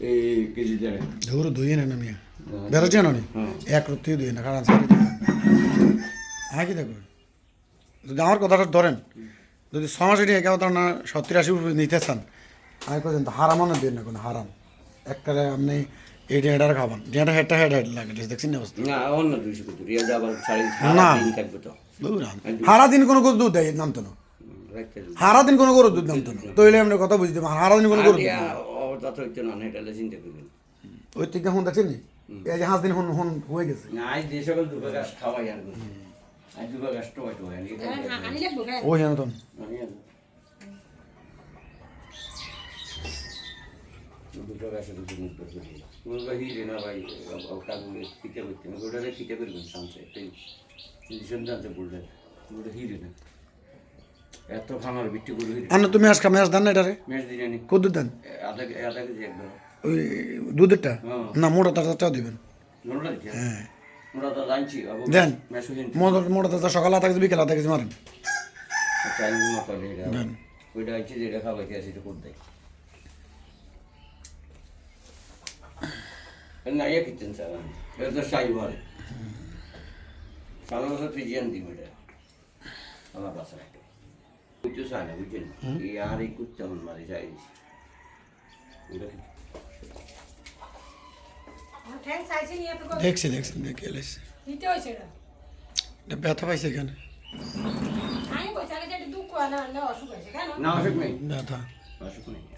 এই হুম। এক না কারণ সারি হ্যাঁ কি যদি আমার কথাটা ধরেন যদি ছ মাসে নিয়ে কেউ না সত্তর আশি নিতে চান আমি কোথাও হারাম না দিন না কোনো হারাম একটা আপনি এইটা হেডার খাবান যেটা হেডটা হেড হেড লাগে দেখছেন না অবস্থা অন্য দুইশো হারা দিন কোনো দুধ দেয় নামতো না। হারা দিন কোনো গরু দুধ নামতো না। তো আমরা কথা বুঝতে পারি হারা দিন কোনো গরু দুধ না। অবস্থা হইতো না এটা চিন্তা করবেন ওই থেকে হুন দেখছেন নি এই যে হাঁস দিন হুন হুন হয়ে গেছে। না আজ যে সকল দুটো গাছ খাওয়াই আর। আজ দুটো গাছ টোয়াই টোয়াই আনি আনি লাগবো গায়ে ওই জানো তো দুটো গাছে দুটো মুখ করে বলব হিরে না ভাই ওটা বলে খিটে করতে না। ওটারে খিটে করবেন একটাই সন্ধানতে বললেন। ওটা হিরে না। এত খামার বিক্রি করে আনো তুমি আজকে ম্যাচ দেন না এটারে? ম্যাচ দিজানি কত দুধ দেন আধা আধা কেজি একদম ওই দুধেরটা? হ্যাঁ। না মোটা তারটাও দিবেন। হ্যাঁ। তো দেন। মোটা মোটা তারটা সকালে আধা কেজি বিকেল আধা কেজি মারেন। এটা দেন। ওইটা হচ্ছে যেটা খাওয়াইতে আছে এটা করে দেয় না ইয়ে কিচ্ছেন স্যার এটা তো সাই বলে বছর ফিজিয়ান এটা। আমার বাসা একটা চায় না বুঝছেন এই আর এই কুত্তে আমার মারি যাই এটা কি ঠ্যাং চাইছে নিয়ে তো দেখছি দেখছি দেখে এলেছি এটা ব্যথা পাইছে কেন না অসুখ নেই ব্যথা অসুখ নেই